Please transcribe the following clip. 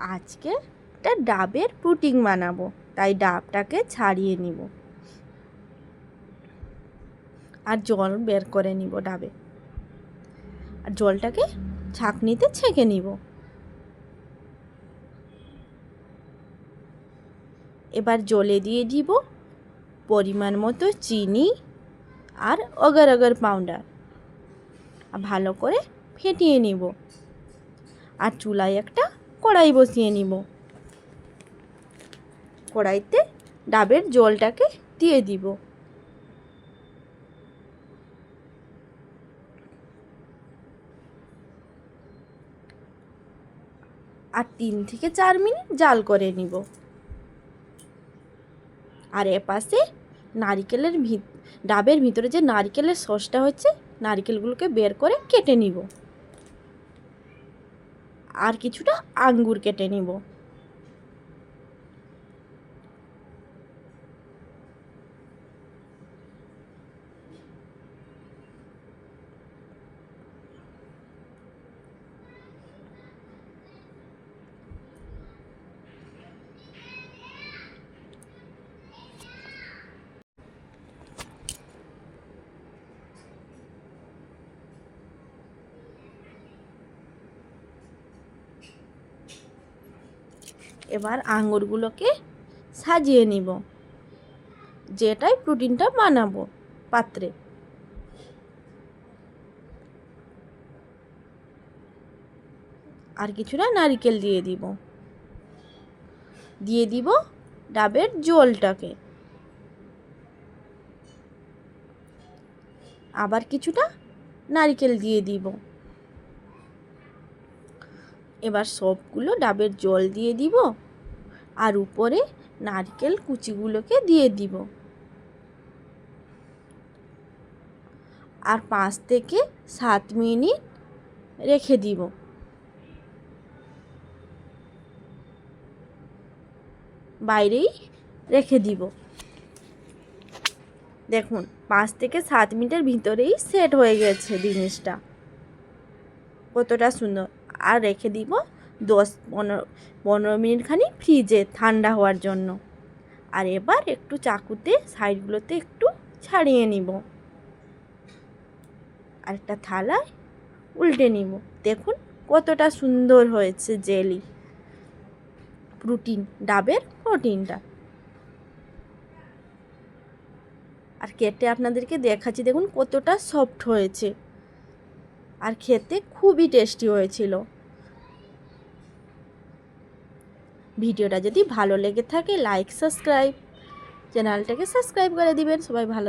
আজকে একটা ডাবের পুটিং বানাবো। তাই ডাবটাকে ছাড়িয়ে নিব। আর জল বের করে নিব ডাবে। আর জলটাকে ছাঁকনিতে ছেঁকে নিব। এবার জলে দিয়ে দিব পরিমাণ মতো চিনি আর অগর অগর পাউডার। ভালো করে ফেটিয়ে নিব। আর চুলায় একটা কড়াই বসিয়ে নিব। কড়াইতে ডাবের জলটাকে দিয়ে দিব। আর তিন থেকে চার মিনিট জাল করে নিব। আর এপাশে নারিকেলের ভিত ডাবের ভিতরে যে নারকেলের সসটা হচ্ছে, নারকেলগুলোকে বের করে কেটে নিব। আর কিছুটা আঙ্গুর কেটে নিব। এবার আঙুরগুলোকে সাজিয়ে নিব। যেটাই প্রোটিনটা বানাবো পাত্রে। আর কিছুটা নারকেল দিয়ে দিব। দিয়ে দিব ডাবের জলটাকে। আবার কিছুটা নারকেল দিয়ে দিব। এবার সবগুলো ডাবের জল দিয়ে দিব আর উপরে নারকেল কুচিগুলোকে দিয়ে দিব। আর পাঁচ থেকে সাত মিনিট রেখে দিব। বাইরেই রেখে দিব। দেখুন, পাঁচ থেকে সাত মিনিটের ভিতরেই সেট হয়ে গেছে জিনিসটা। কতটা সুন্দর। আর রেখে দিব দশ পনেরো পনেরো মিনিট খানি ফ্রিজে ঠান্ডা হওয়ার জন্য। আর এবার একটু চাকুতে সাইডগুলোতে একটু ছাড়িয়ে নিব। আর একটা থালায় উল্টে নিব। দেখুন কতটা সুন্দর হয়েছে জেলি। প্রোটিন, ডাবের প্রোটিনটা। আর কেটে আপনাদেরকে দেখাচ্ছি, দেখুন কতটা সফট হয়েছে। আর খেতে খুবই টেস্টি হয়েছিল। ভিডিওটা যদি ভালো লেগে থাকে লাইক সাবস্ক্রাইব চ্যানেলটাকে সাবস্ক্রাইব করে দিবেন। সবাই ভালো